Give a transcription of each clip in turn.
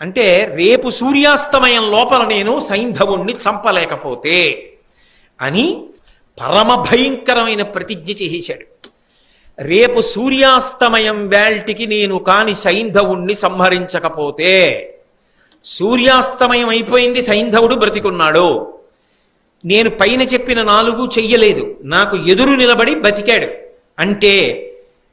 అంటే రేపు సూర్యాస్తమయం లోపల నేను సైంధవుణ్ణి చంపలేకపోతే అని పరమ భయంకరమైన ప్రతిజ్ఞ చేసేశాడు. రేపు సూర్యాస్తమయం వేల్టికి నేను కాని సైంధవుణ్ణి సంహరించకపోతే సూర్యాస్తమయం అయిపోయింది సైంధవుడు బ్రతికున్నాడు. నేను పైన చెప్పిన నాలుగు చెయ్యలేదు. నాకు ఎదురు నిలబడి బతికాడు. అంటే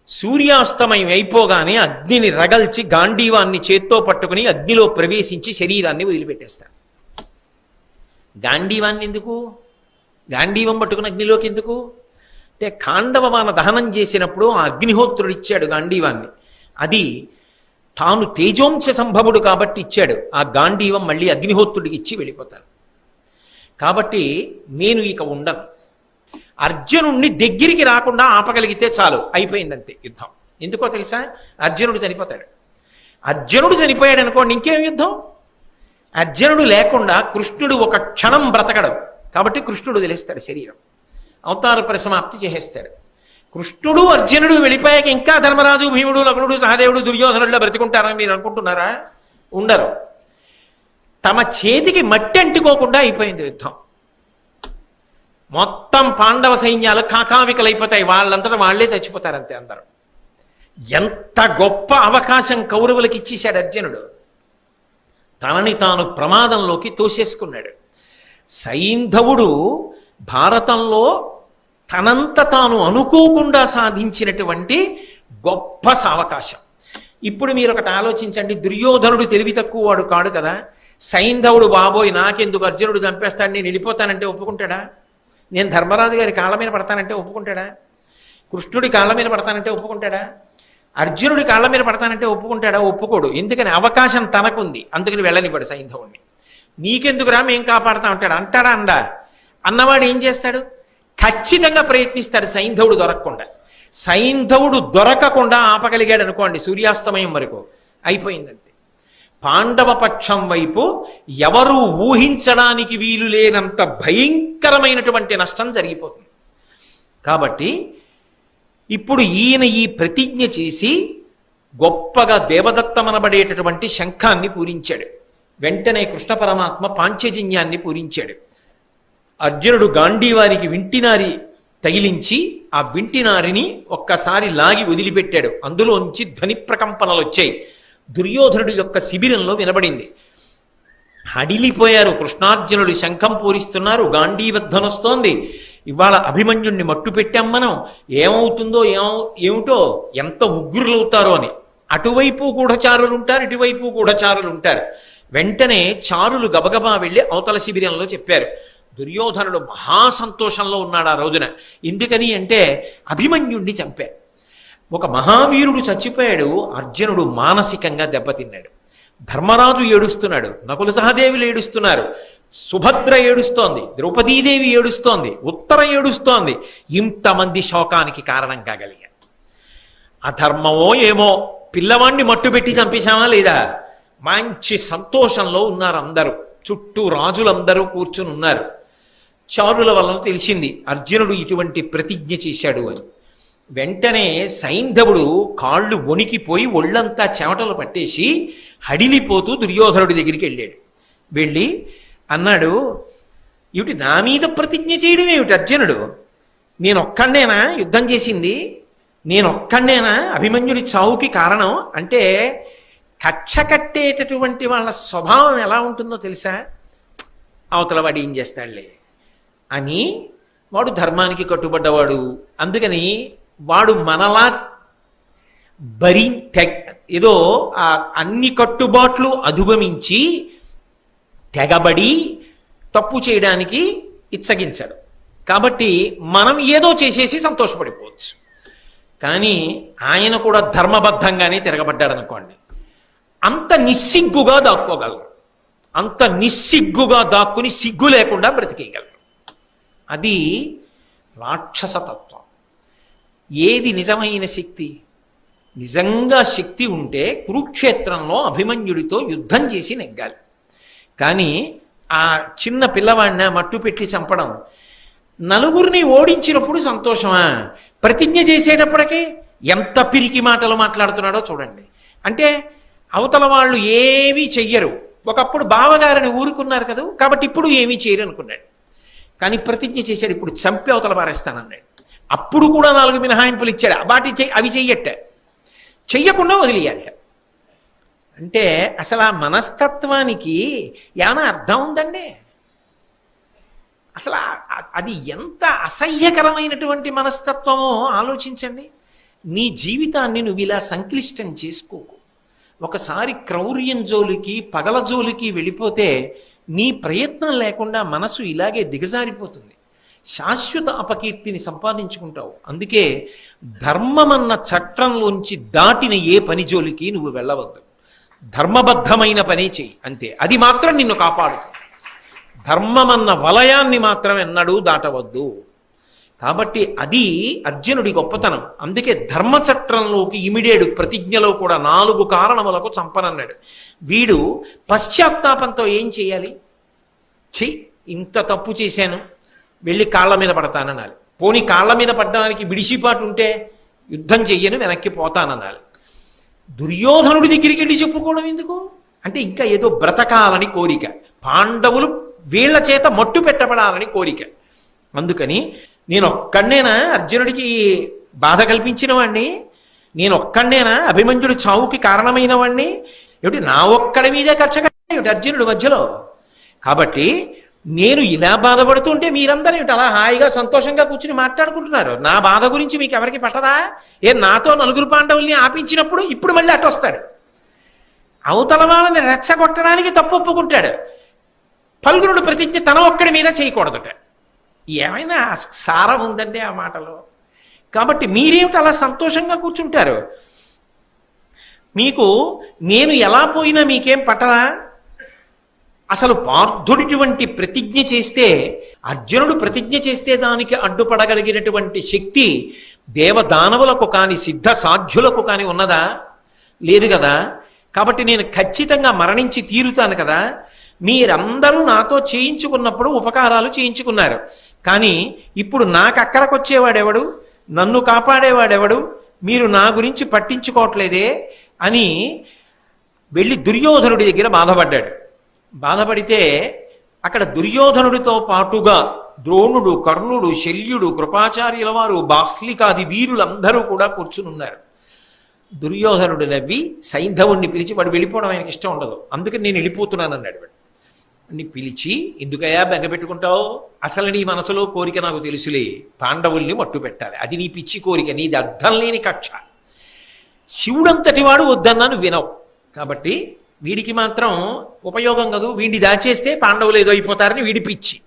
సూర్యాస్తమయం అయిపోగానే అగ్నిని రగల్చి గాంధీవాన్ని చేత్తో పట్టుకుని అగ్నిలో ప్రవేశించి శరీరాన్ని వదిలిపెట్టేస్తాడు గాంధీవాన్ని ఎందుకు? గాంధీవం పట్టుకుని అగ్నిలోకి ఎందుకు? అంటే వాన దహనం చేసినప్పుడు ఆ అగ్నిహోత్రుడు ఇచ్చాడు గాంధీవాన్ని. అది తాను తేజోంశ సంభవుడు కాబట్టి ఇచ్చాడు. ఆ గాంధీవం మళ్ళీ అగ్నిహోత్రుడికి ఇచ్చి వెళ్ళిపోతారు. కాబట్టి నేను ఇక ఉండను. అర్జునుణ్ణి దగ్గరికి రాకుండా ఆపగలిగితే చాలు. అయిపోయిందంతే యుద్ధం. ఎందుకో తెలుసా? అర్జునుడు చనిపోతాడు. అర్జునుడు చనిపోయాడు అనుకోండి ఇంకేం యుద్ధం? అర్జునుడు లేకుండా కృష్ణుడు ఒక క్షణం బ్రతకడు. కాబట్టి కృష్ణుడు తెలిస్తాడు శరీరం. అవతార పరిసమాప్తి చేసేస్తాడు. కృష్ణుడు అర్జునుడు వెళ్ళిపోయాక ఇంకా ధర్మరాజు భీముడు లగ్నుడు సహదేవుడు దుర్యోధనుడిలో బ్రతికుంటారని మీరు అనుకుంటున్నారా? ఉండరు. తమ చేతికి మట్టి అంటుకోకుండా అయిపోయింది యుద్ధం. మొత్తం పాండవ సైన్యాలు కాకావికలైపోతాయి. వాళ్ళంతటా వాళ్ళే చచ్చిపోతారు అంతే అందరూ. ఎంత గొప్ప అవకాశం కౌరవులకి ఇచ్చేశాడు అర్జునుడు. తనని తాను ప్రమాదంలోకి తోసేసుకున్నాడు. సైంధవుడు భారతంలో తనంత తాను అనుకోకుండా సాధించినటువంటి గొప్ప సావకాశం. ఇప్పుడు మీరు ఒకటి ఆలోచించండి. దుర్యోధనుడు తెలివి తక్కువ వాడు కాడు కదా. సైంధవుడు బాబోయ్ నాకెందుకు అర్జునుడు చంపేస్తాడు? నేను వెళ్ళిపోతానంటే ఒప్పుకుంటాడా? నేను ధర్మరాజు గారి కాళ్ళ మీద పడతానంటే ఒప్పుకుంటాడా? కృష్ణుడి కాళ్ళ మీద పడతానంటే ఒప్పుకుంటాడా? అర్జునుడి కాళ్ళ మీద పడతానంటే ఒప్పుకుంటాడా? ఒప్పుకోడు. ఎందుకని? అవకాశం తనకుంది. అందుకని వెళ్ళనివ్వడు సైంధవుణ్ణి. నీకెందుకురా మేం కాపాడుతా ఉంటాడు? అంటాడా అండా? అన్నవాడు ఏం చేస్తాడు? ఖచ్చితంగా ప్రయత్నిస్తాడు సైంధవుడు దొరకకుండా. సైంధవుడు దొరకకుండా ఆపగలిగాడు అనుకోండి సూర్యాస్తమయం వరకు. అయిపోయిందంతే. పాండవ పక్షం వైపు ఎవరు ఊహించడానికి వీలు లేనంత భయంకరమైనటువంటి నష్టం జరిగిపోతుంది. కాబట్టి ఇప్పుడు ఈయన ఈ ప్రతిజ్ఞ చేసి గొప్పగా దేవదత్తమనబడేటటువంటి శంఖాన్ని పూరించాడు. వెంటనే కృష్ణ పరమాత్మ పాంచజన్యాన్ని పూరించాడు. అర్జునుడు గాంధీవారికి వింటినారి తగిలించి ఆ వింటినారిని ఒక్కసారి లాగి వదిలిపెట్టాడు. అందులోంచి ధ్వని ప్రకంపనలు వచ్చాయి. దుర్యోధనుడి యొక్క శిబిరంలో వినబడింది. హడిలిపోయారు కృష్ణార్జునుడు శంఖం పూరిస్తున్నారు గాంధీవధ్వనొస్తోంది ఇవాళ అభిమన్యుణ్ణి మట్టు పెట్టాం మనం. ఏమవుతుందో ఏమో ఏమిటో ఎంత ఉగ్రులవుతారో అని. అటువైపు గూఢచారులు ఉంటారు ఇటువైపు గూఢచారులు ఉంటారు వెంటనే చారులు గబగబా వెళ్ళి అవతల శిబిరంలో చెప్పారు. దుర్యోధనుడు మహా సంతోషంలో ఉన్నాడు ఆ రోజున. ఎందుకని అంటే అభిమన్యుణ్ణి చంపారు. ఒక మహావీరుడు చచ్చిపోయాడు అర్జునుడు మానసికంగా దెబ్బతిన్నాడు. ధర్మరాజు ఏడుస్తున్నాడు నకుల సహదేవులు ఏడుస్తున్నారు సుభద్ర ఏడుస్తోంది ద్రౌపదీదేవి ఏడుస్తోంది ఉత్తర ఏడుస్తోంది ఇంతమంది శోకానికి కారణం కాగలిగారు. అధర్మమో ఏమో పిల్లవాణ్ణి మట్టుపెట్టి చంపేశామా లేదా? మంచి సంతోషంలో ఉన్నారు అందరూ. చుట్టూ రాజులందరూ కూర్చుని ఉన్నారు. చారుల వలన తెలిసింది అర్జునుడు ఇటువంటి ప్రతిజ్ఞ చేశాడు అని. వెంటనే సైంధవుడు కాళ్ళు వణికిపోయి ఒళ్ళంతా చెమటలు పట్టేసి హడిలిపోతూ దుర్యోధనుడి దగ్గరికి వెళ్ళాడు. వెళ్ళి అన్నాడు ఏమిటి నా మీద ప్రతిజ్ఞ చేయడం ఏమిటి అర్జునుడు? నేను యుద్ధం చేసింది? నేను అభిమన్యుడి చావుకి కారణం? అంటే కక్ష కట్టేటటువంటి వాళ్ళ స్వభావం ఎలా ఉంటుందో తెలుసా? అవతల వాడు ఏం చేస్తాడులే? అని వాడు ధర్మానికి కట్టుబడ్డవాడు. అందుకని వాడు మనలా భరి తెగ ఏదో ఆ అన్ని కట్టుబాట్లు అధిగమించి తెగబడి తప్పు చేయడానికి ఇచ్చగించాడు. కాబట్టి మనం ఏదో చేసేసి సంతోషపడిపోవచ్చు. కానీ ఆయన కూడా ధర్మబద్ధంగానే తిరగబడ్డాడు అనుకోండి అంత నిస్సిగ్గుగా దాక్కోగలరు. అంత నిస్సిగ్గుగా దాక్కుని సిగ్గు లేకుండా బ్రతికేయగలరు. అది రాక్షసతత్వం. ఏది నిజమైన శక్తి? నిజంగా శక్తి ఉంటే కురుక్షేత్రంలో అభిమన్యుడితో యుద్ధం చేసి నెగ్గాలి. కానీ ఆ చిన్న పిల్లవాడిని మట్టు పెట్టి చంపడం నలుగురిని ఓడించినప్పుడు సంతోషమా? ప్రతిజ్ఞ చేసేటప్పటికే ఎంత పిరికి మాటలు మాట్లాడుతున్నాడో చూడండి. అంటే అవతల వాళ్ళు ఏమీ చెయ్యరు. ఒకప్పుడు బావగారిని ఊరుకున్నారు కదా కాబట్టి ఇప్పుడు ఏమీ చేయరు అనుకున్నాడు కానీ ప్రతిజ్ఞ చేశాడు ఇప్పుడు చంపి అవతల పారేస్తానన్నాడు. అప్పుడు కూడా నాలుగు మినహాయింపులు ఇచ్చాడు. వాటి చెయ్యి అవి చెయ్యట చెయ్యకుండా వదిలేయాలట. అంటే అసలు ఆ మనస్తత్వానికి ఏమైనా అర్థం ఉందండి? అసలు అది ఎంత అసహ్యకరమైనటువంటి మనస్తత్వమో ఆలోచించండి. నీ జీవితాన్ని నువ్వు ఇలా సంక్లిష్టం చేసుకోకు. ఒకసారి క్రౌర్యం జోలికి పగల జోలికి వెళ్ళిపోతే నీ ప్రయత్నం లేకుండా మనసు ఇలాగే దిగజారిపోతుంది. శాశ్వత అపకీర్తిని సంపాదించుకుంటావు. అందుకే ధర్మమన్న చట్టంలోంచి దాటిన ఏ పని జోలికి నువ్వు వెళ్ళవద్దు. ధర్మబద్ధమైన పని చెయ్యి అంతే. అది మాత్రం నిన్ను కాపాడుతుంది ధర్మమన్న వలయాన్ని మాత్రం ఎన్నడూ దాటవద్దు. కాబట్టి అది అర్జునుడి గొప్పతనం. అందుకే ధర్మచట్రంలోకి ఇమిడేడు ప్రతిజ్ఞలో కూడా నాలుగు కారణములకు చంపనన్నాడు. వీడు పశ్చాత్తాపంతో ఏం చేయాలి చెయ్యి ఇంత తప్పు చేశాను. వెళ్ళి కాళ్ళ మీద పడతాననాలి పోని కాళ్ళ మీద పడ్డానికి విడిసిపాటు ఉంటే యుద్ధం చెయ్యను వెనక్కి పోతాననాలి దుర్యోధనుడి దగ్గరికి వెళ్ళి చెప్పుకోవడం ఎందుకు? అంటే ఇంకా ఏదో బ్రతకాలని కోరిక. పాండవులు వీళ్ళ చేత మట్టు పెట్టబడాలని కోరిక. అందుకని నేను ఒక్కడనేనా అర్జునుడికి బాధ కల్పించిన వాణ్ణి? నేను ఒక్కడనేనా అభిమన్యుడి చావుకి కారణమైన వాణ్ణి? ఏమిటి నా ఒక్కడి మీదే కక్ష కట్టాడు అర్జునుడి మధ్యలో? కాబట్టి నేను ఇలా బాధపడుతుంటే మీరందరూ ఏమిటి అలా హాయిగా సంతోషంగా కూర్చుని మాట్లాడుకుంటున్నారు? నా బాధ గురించి మీకు ఎవరికి పట్టదా? ఏ నాతో నలుగురు పాండవుల్ని ఆపించినప్పుడు ఇప్పుడు మళ్ళీ అటు వస్తాడు. అవతల వాళ్ళని రెచ్చగొట్టడానికి తప్పు ఒప్పుకుంటాడు పల్గురుడు ప్రతిజ్ఞ తన ఒక్కడి మీద చేయకూడదుట. ఏమైనా సారం ఉందండి ఆ మాటలో? కాబట్టి మీరేమిటి అలా సంతోషంగా కూర్చుంటారు? మీకు నేను ఎలా పోయినా మీకేం పట్టదా? అసలు పార్థుడిటువంటి ప్రతిజ్ఞ చేస్తే అర్జునుడు ప్రతిజ్ఞ చేస్తే దానికి అడ్డుపడగలిగినటువంటి శక్తి దేవదానవులకు కాని సిద్ధ సాధ్యులకు కాని ఉన్నదా? లేదు కదా. కాబట్టి నేను ఖచ్చితంగా మరణించి తీరుతాను కదా. మీరందరూ నాతో చేయించుకున్నప్పుడు ఉపకారాలు చేయించుకున్నారు. కానీ ఇప్పుడు నాకు అక్కరకొచ్చేవాడెవడు? నన్ను కాపాడేవాడెవడు? మీరు నా గురించి పట్టించుకోవట్లేదే అని వెళ్ళి దుర్యోధనుడి దగ్గర బాధపడ్డాడు. బాధపడితే అక్కడ దుర్యోధనుడితో పాటుగా ద్రోణుడు కర్ణుడు శల్యుడు కృపాచార్యుల వారు బాహ్లికాది వీరులందరూ కూడా కూర్చునున్నారు. దుర్యోధనుడు నవ్వి సైంధవుణ్ణి పిలిచి వాడు వెళ్ళిపోవడం ఆయనకి ఇష్టం ఉండదు. అందుకని నేను వెళ్ళిపోతున్నాను అన్నాడు వాడు. ని పిలిచి ఎందుకయ్యా బెంగ పెట్టుకుంటావు? అసలు నీ మనసులో కోరిక నాకు తెలుసులే. పాండవుల్ని మట్టు పెట్టాలి. అది నీ పిచ్చి కోరిక. నీది అర్థం లేని కక్ష. శివుడంతటి వాడు వద్దన్నాను వినవు. కాబట్టి వీడికి మాత్రం ఉపయోగం కదూ. వీడిని దాచేస్తే పాండవులు ఏదో అయిపోతారని వీడిపిచ్చి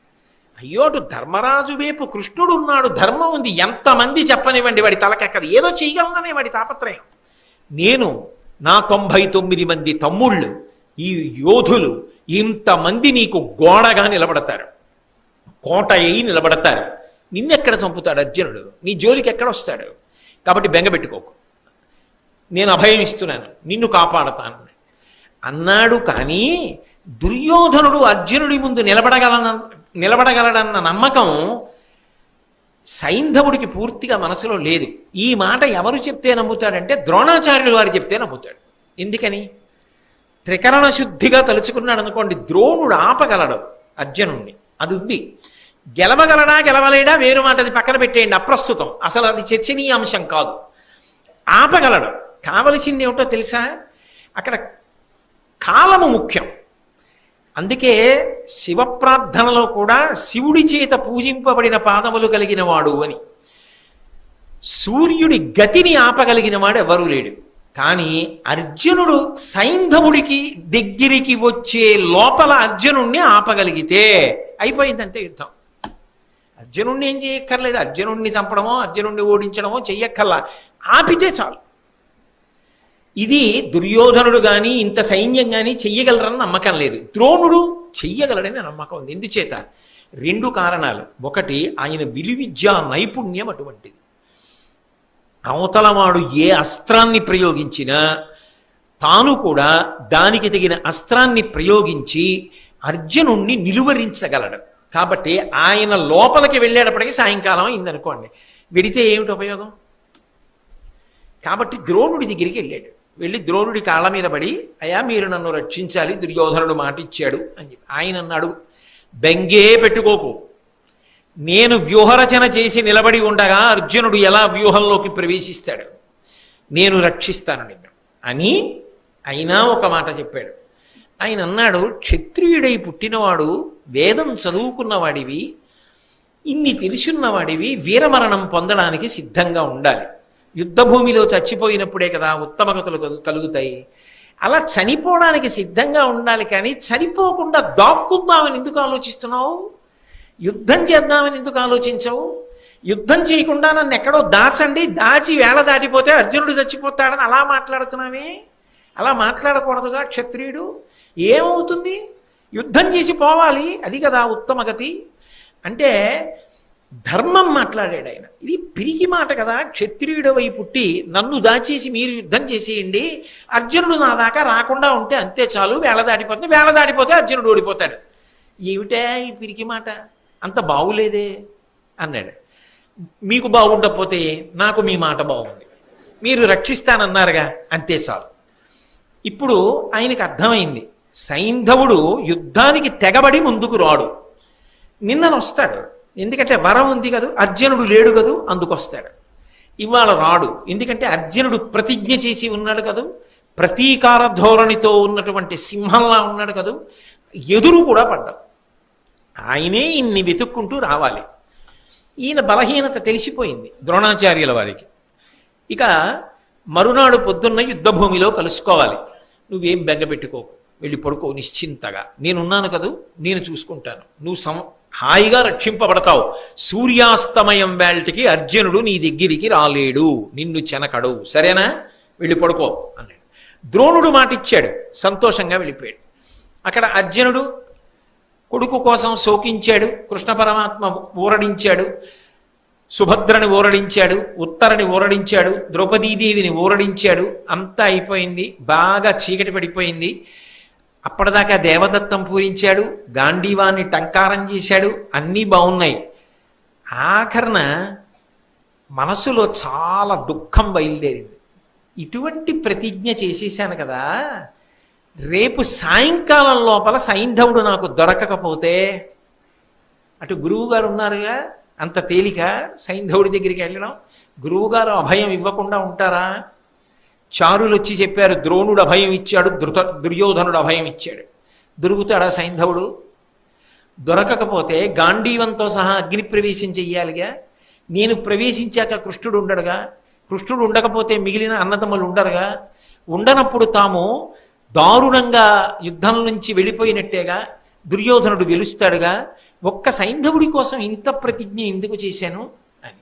అయ్యోటు ధర్మరాజు వైపు కృష్ణుడు ఉన్నాడు. ధర్మం ఉంది. ఎంతమంది చెప్పనివ్వండి వాడి తలకెక్కదు. ఏదో చేయగలననే వాడి తాపత్రయం. నేను నా తొంభై తొమ్మిది మంది తమ్ముళ్ళు ఈ యోధులు ఇంతమంది నీకు గోడగా నిలబడతారు. కోట అయి నిలబడతారు. నిన్నెక్కడ చంపుతాడు అర్జునుడు? నీ జోలికి ఎక్కడ వస్తాడు? కాబట్టి బెంగపెట్టుకోకు నేను అభయం ఇస్తున్నాను. నిన్ను కాపాడతాను. అన్నాడు కానీ దుర్యోధనుడు అర్జునుడి ముందు నిలబడగలన నిలబడగలడన్న నమ్మకం సైంధవుడికి పూర్తిగా మనసులో లేదు. ఈ మాట ఎవరు చెప్తే నమ్ముతాడంటే ద్రోణాచార్యులు వారు చెప్తే నమ్ముతాడు. ఎందుకని? త్రికరణ శుద్ధిగా తలుచుకున్నాడు అనుకోండి ద్రోణుడు ఆపగలడు అర్జునుణ్ణి. అది ఉంది. గెలవగలడా గెలవలేడా వేరు మాట అది పక్కన పెట్టేయండి అప్రస్తుతం. అసలు అది చర్చనీయాంశం కాదు. ఆపగలడు. కావలసింది ఏమిటో తెలుసా? అక్కడ కాలము ముఖ్యం. అందుకే శివ ప్రార్థనలో కూడా శివుడి చేత పూజింపబడిన పాదములు కలిగిన వాడు అని. సూర్యుడి గతిని ఆపగలిగిన వాడు ఎవరూ లేడు. కానీ అర్జునుడు సైంధవుడికి దగ్గరికి వచ్చే లోపల అర్జునుణ్ణి ఆపగలిగితే అయిపోయిందంటే యుద్ధం. అర్జునుణ్ణి ఏం చేయక్కర్లేదు. అర్జునుణ్ణి చంపడమో అర్జునుణ్ణి ఓడించడమో చెయ్యక్కర్లా. ఆపితే చాలు. ఇది దుర్యోధనుడు కానీ ఇంత సైన్యం కానీ చెయ్యగలరని నమ్మకం లేదు. ద్రోణుడు చెయ్యగలడని నమ్మకం ఉంది. ఎందుచేత? రెండు కారణాలు. ఒకటి ఆయన విలువిద్యా నైపుణ్యం అటువంటిది. అవతలవాడు ఏ అస్త్రాన్ని ప్రయోగించినా తాను కూడా దానికి తగిన అస్త్రాన్ని ప్రయోగించి అర్జునుణ్ణి నిలువరించగలడు. కాబట్టి ఆయన లోపలికి వెళ్ళేటప్పటికి సాయంకాలం అయిందనుకోండి. వెడితే ఏమిటి ఉపయోగం? కాబట్టి ద్రోణుడి దగ్గరికి వెళ్ళాడు. వెళ్ళి ద్రోణుడి కాళ్ళ మీద పడి అయా మీరు నన్ను రక్షించాలి దుర్యోధనుడు మాట ఇచ్చాడు అని చెప్పి. ఆయన అన్నాడు బెంగే పెట్టుకోకు. నేను వ్యూహరచన చేసి నిలబడి ఉండగా అర్జునుడు ఎలా వ్యూహంలోకి ప్రవేశిస్తాడు? నేను రక్షిస్తాను నిన్ను. అని అయినా ఒక మాట చెప్పాడు. ఆయన అన్నాడు క్షత్రియుడై పుట్టినవాడు వేదం చదువుకున్నవాడివి ఇన్ని తెలుసున్నవాడివి వీరమరణం పొందడానికి సిద్ధంగా ఉండాలి. యుద్ధభూమిలో చచ్చిపోయినప్పుడే కదా ఉత్తమగతులు కలుగుతాయి. అలా చనిపోవడానికి సిద్ధంగా ఉండాలి కానీ చనిపోకుండా దాక్కుందామని ఎందుకు ఆలోచిస్తున్నావు? యుద్ధం చేద్దామని ఎందుకు ఆలోచించవు? యుద్ధం చేయకుండా నన్ను ఎక్కడో దాచండి దాచి వేళ దాటిపోతే అర్జునుడు చచ్చిపోతాడని అలా మాట్లాడుతున్నామే అలా మాట్లాడకూడదుగా క్షత్రియుడు? ఏమవుతుంది? యుద్ధం చేసి పోవాలి అది కదా ఉత్తమగతి. అంటే ధర్మం మాట్లాడాడు ఆయన. ఇది పిరిగి మాట కదా క్షత్రియుడవై పుట్టి నన్ను దాచేసి మీరు యుద్ధం చేసేయండి అర్జునుడు నా దాకా రాకుండా ఉంటే అంతే చాలు వేళ దాటిపోతుంది వేళ దాటిపోతే అర్జునుడు ఓడిపోతాడు. ఏమిటే ఈ పిరికి మాట? అంత బాగులేదే అన్నాడు. మీకు బాగుండకపోతే నాకు మీ మాట బాగుంది మీరు రక్షిస్తానన్నారుగా అంతే చాలు. ఇప్పుడు ఆయనకి అర్థమైంది. సైంధవుడు యుద్ధానికి తెగబడి ముందుకు రాడు. నిన్నను వస్తాడు ఎందుకంటే వరం ఉంది కదూ? అర్జునుడు లేడు కదూ? అందుకొస్తాడు. ఇవాళ రాడు. ఎందుకంటే అర్జునుడు ప్రతిజ్ఞ చేసి ఉన్నాడు కదూ? ప్రతీకార ధోరణితో ఉన్నటువంటి సింహంలా ఉన్నాడు కదూ? ఎదురు కూడా పడ్డావు ఆయనే ఇన్ని వెతుక్కుంటూ రావాలి. ఈయన బలహీనత తెలిసిపోయింది ద్రోణాచార్యుల వారికి. ఇక మరునాడు పొద్దున్న యుద్ధభూమిలో కలుసుకోవాలి. నువ్వేం బెంగ పెట్టుకోకు. వెళ్ళి పడుకో నిశ్చింతగా. నేనున్నాను కదూ? నేను చూసుకుంటాను. నువ్వు సమ హాయిగా రక్షింపబడతావు. సూర్యాస్తమయం వేల్టికి అర్జునుడు నీ దగ్గరికి రాలేడు. నిన్ను చెనకడు. సరేనా? వెళ్ళి పడుకో అన్నాడు. ద్రోణుడు మాటిచ్చాడు. సంతోషంగా వెళ్ళిపోయాడు. అక్కడ అర్జునుడు కొడుకు కోసం శోకించాడు. కృష్ణ పరమాత్మ ఊరడించాడు. సుభద్రని ఊరడించాడు. ఉత్తరని ఊరడించాడు. ద్రౌపదీదేవిని ఊరడించాడు. అంతా అయిపోయింది. బాగా చీకటి పడిపోయింది. అప్పటిదాకా దేవదత్తం పూరించాడు గాంధీవాన్ని టంకారం చేశాడు అన్నీ బాగున్నాయి. ఆఖరణ మనసులో చాలా దుఃఖం బయలుదేరింది. ఇటువంటి ప్రతిజ్ఞ చేసేసాను కదా రేపు సాయంకాలం లోపల సైంధవుడు నాకు దొరకకపోతే అటు గురువు గారు ఉన్నారుగా అంత తేలిక సైంధవుడి దగ్గరికి వెళ్ళడం గురువుగారు అభయం ఇవ్వకుండా ఉంటారా? చారులు వచ్చి చెప్పారు ద్రోణుడు అభయం ఇచ్చాడు ధృత దుర్యోధనుడు అభయం ఇచ్చాడు. దొరుకుతాడా సైంధవుడు? దొరకకపోతే గాంధీవంతో సహా అగ్ని ప్రవేశం చెయ్యాలిగా? నేను ప్రవేశించాక కృష్ణుడు ఉండడుగా? కృష్ణుడు ఉండకపోతే మిగిలిన అన్నదమ్ములు ఉండరుగా? ఉండనప్పుడు తాము దారుణంగా యుద్ధం నుంచి వెళ్ళిపోయినట్టేగా? దుర్యోధనుడు గెలుస్తాడుగా? ఒక్క సైంధవుడి కోసం ఇంత ప్రతిజ్ఞ ఎందుకు చేశాను? అని.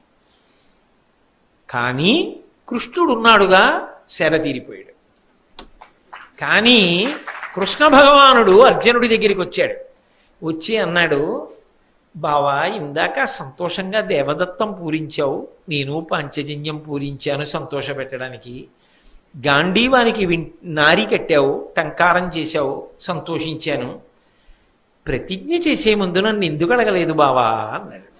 కానీ కృష్ణుడు ఉన్నాడుగా తీరిపోయాడు. కానీ కృష్ణ భగవానుడు అర్జునుడి దగ్గరికి వచ్చాడు. వచ్చి అన్నాడు బావా ఇందాక సంతోషంగా దేవదత్తం పూరించావు నేను పాంచజన్యం పూరించాను సంతోష పెట్టడానికి. గాంధీవానికి విన్ నారి కట్టావు టంకారం చేశావు సంతోషించాను. ప్రతిజ్ఞ చేసే ముందు నన్ను ఎందుకు అడగలేదు బావా? అన్నాడు.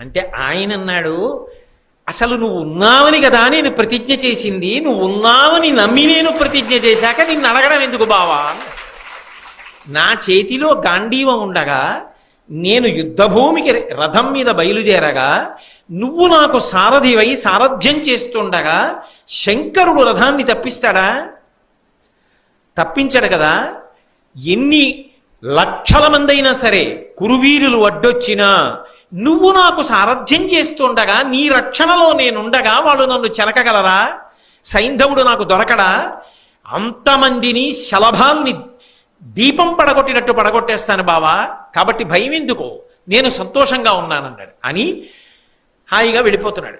అంటే ఆయన అన్నాడు అసలు నువ్వు ఉన్నావని కదా నేను ప్రతిజ్ఞ చేసింది నువ్వు ఉన్నావని నమ్మి నేను ప్రతిజ్ఞ చేశాక నిన్ను అడగడం ఎందుకు బావా? నా చేతిలో గాంధీవ ఉండగా నేను యుద్ధభూమికి రథం మీద బయలుదేరగా నువ్వు నాకు సారథివై సారథ్యం చేస్తుండగా శంకరుడు రథాన్ని తప్పిస్తాడా? తప్పించడు కదా. ఎన్ని లక్షల మందైనా సరే కురువీరులు అడ్డొచ్చినా నువ్వు నాకు సారథ్యం చేస్తుండగా నీ రక్షణలో నేనుండగా వాళ్ళు నన్ను చెలకగలరా? సైంధవుడు నాకు దొరకడా? అంతమందిని శలభాల్ని దీపం పడగొట్టినట్టు పడగొట్టేస్తాను బావా. కాబట్టి భయం ఎందుకో? నేను సంతోషంగా ఉన్నానన్నాడు. అని హాయిగా వెళ్ళిపోతున్నాడు.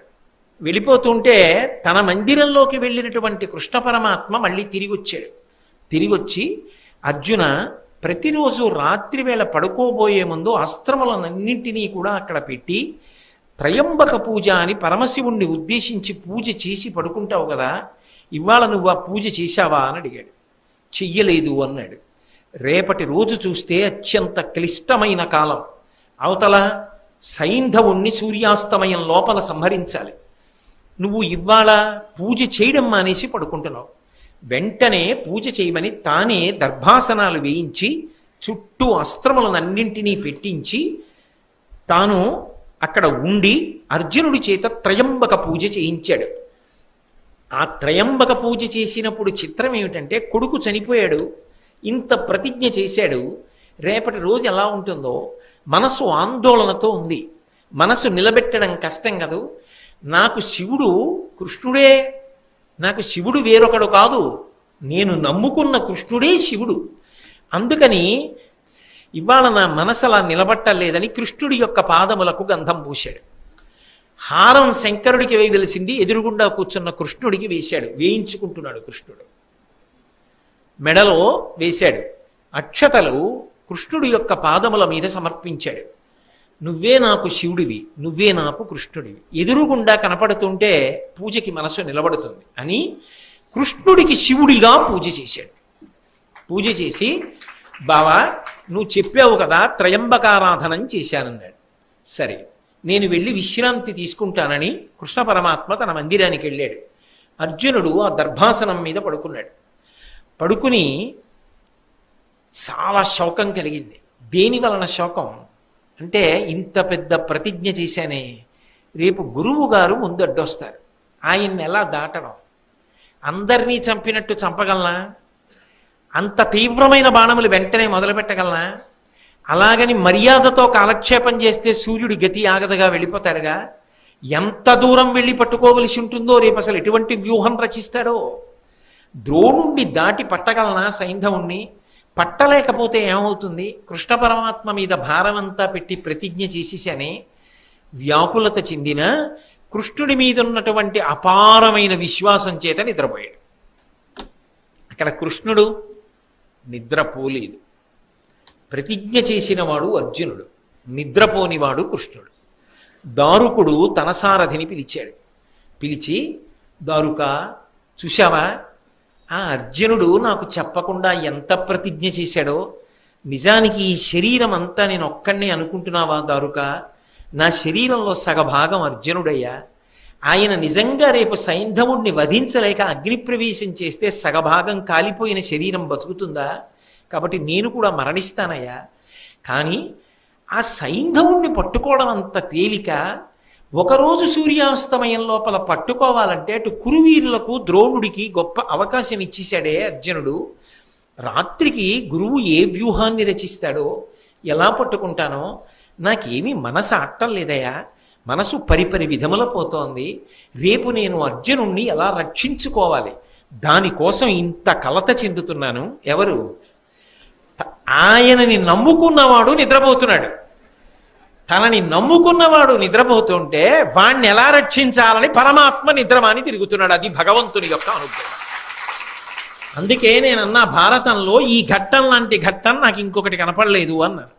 వెళ్ళిపోతుంటే తన మందిరంలోకి వెళ్ళినటువంటి కృష్ణ పరమాత్మ మళ్ళీ తిరిగి వచ్చాడు తిరిగి వచ్చి అర్జున ప్రతిరోజు రాత్రి వేళ పడుకోబోయే ముందు అస్త్రములన్నింటినీ కూడా అక్కడ పెట్టి త్రయంబక పూజ అని పరమశివుణ్ణి ఉద్దేశించి పూజ చేసి పడుకుంటావు కదా ఇవాళ నువ్వు ఆ పూజ చేశావా అని అడిగాడు. చెయ్యలేదు అన్నాడు. రేపటి రోజు చూస్తే అత్యంత క్లిష్టమైన కాలం. అవతల సైంధవుణ్ణి సూర్యాస్తమయం లోపల సంహరించాలి. నువ్వు ఇవాళ పూజ చేయడం మానేసి పడుకుంటున్నావు. వెంటనే పూజ చేయమని తానే దర్భాసనాలు వేయించి చుట్టూ అస్త్రములనన్నింటినీ పెట్టించి తాను అక్కడ ఉండి అర్జునుడి చేత త్రయంబక పూజ చేయించాడు. ఆ త్రయంబక పూజ చేసినప్పుడు చిత్రం ఏమిటంటే కొడుకు చనిపోయాడు ఇంత ప్రతిజ్ఞ చేశాడు రేపటి రోజు ఎలా ఉంటుందో మనసు ఆందోళనతో ఉంది. మనసు నిలబెట్టడం కష్టం కదూ నాకు శివుడు కృష్ణుడే నాకు శివుడు వేరొకడు కాదు. నేను నమ్ముకున్న కృష్ణుడే శివుడు. అందుకని ఇవాళ నా మనసు అలా నిలబట్టలేదని కృష్ణుడి యొక్క పాదములకు గంధం పూశాడు. హారం శంకరుడికి వేయవలసింది ఎదురుగుండా కూర్చున్న కృష్ణుడికి వేశాడు. వేయించుకుంటున్నాడు కృష్ణుడు. మెడలో వేశాడు. అక్షతలు కృష్ణుడి యొక్క పాదముల మీద సమర్పించాడు. నువ్వే నాకు శివుడివి నువ్వే నాకు కృష్ణుడివి. ఎదురుగుండా కనపడుతుంటే పూజకి మనసు నిలబడుతుంది. అని కృష్ణుడికి శివుడిగా పూజ చేశాడు. పూజ చేసి బావా నువ్వు చెప్పావు కదా త్రయంబకారాధనం చేశానన్నాడు. సరే నేను వెళ్ళి విశ్రాంతి తీసుకుంటానని కృష్ణ పరమాత్మ తన మందిరానికి వెళ్ళాడు. అర్జునుడు ఆ దర్భాసనం మీద పడుకున్నాడు. పడుకుని చాలా శోకం కలిగింది. దేని వలన శోకం? అంటే ఇంత పెద్ద ప్రతిజ్ఞ చేశానే. రేపు గురువు గారు ముందు అడ్డొస్తారు ఆయన్ని ఎలా దాటడం? అందరినీ చంపినట్టు చంపగలనా? అంత తీవ్రమైన బాణములు వెంటనే మొదలుపెట్టగలనా? అలాగని మర్యాదతో కాలక్షేపం చేస్తే సూర్యుడి గతి ఆగదగా వెళ్ళిపోతాడుగా? ఎంత దూరం వెళ్ళి పట్టుకోవలసి ఉంటుందో రేపు అసలు ఎటువంటి వ్యూహం రచిస్తాడో? ద్రోణుణ్ణి దాటి పట్టగలనా సైంధవుణ్ణి? పట్టలేకపోతే ఏమవుతుంది? కృష్ణ పరమాత్మ మీద భారమంతా పెట్టి ప్రతిజ్ఞ చేసేసానే వ్యాకులత చెందిన కృష్ణుడి మీద ఉన్నటువంటి అపారమైన విశ్వాసం చేత నిద్రపోయాడు. అక్కడ కృష్ణుడు నిద్రపోలేదు. ప్రతిజ్ఞ చేసినవాడు అర్జునుడు నిద్రపోనివాడు కృష్ణుడు. దారుకుడు తన సారథిని పిలిచాడు. పిలిచి దారుక చూశావా? ఆ అర్జునుడు నాకు చెప్పకుండా ఎంత ప్రతిజ్ఞ చేశాడో నిజానికి ఈ శరీరం అంతా నేను ఒక్కడనే అనుకుంటున్నావా దారుక నా శరీరంలో సగభాగం అర్జునుడయ్యా. ఆయన నిజంగా రేపు సైంధవుణ్ణి వధించలేక అగ్నిప్రవేశం చేస్తే సగభాగం కాలిపోయిన శరీరం బతుకుతుందా? కాబట్టి నేను కూడా మరణిస్తానయ్యా. కానీ ఆ సైంధవుణ్ణి పట్టుకోవడం అంత తేలిక? ఒకరోజు సూర్యాస్తమయం లోపల పట్టుకోవాలంటే అటు కురువీరులకు ద్రోణుడికి గొప్ప అవకాశం ఇచ్చేశాడే అర్జునుడు. రాత్రికి గురువు ఏ వ్యూహాన్ని రచిస్తాడో ఎలా పట్టుకుంటానో నాకేమీ మనసు ఆడటం లేదయా మనసు పరిపరి విధముల పోతోంది. రేపు నేను అర్జునుణ్ణి ఎలా రక్షించుకోవాలి? దానికోసం ఇంత కలత చెందుతున్నాను. ఎవరు? ఆయనని నమ్ముకున్నవాడు నిద్రపోతున్నాడు. తనని నమ్ముకున్నవాడు నిద్రపోతుంటే వాణ్ణి ఎలా రక్షించాలని పరమాత్మ నిద్రమాని తిరుగుతున్నాడు. అది భగవంతుని యొక్క అనుగ్రహం. అందుకే నేనన్నా భారతంలో ఈ ఘట్టం లాంటి ఘట్టం నాకు ఇంకొకటి కనపడలేదు అన్నారు.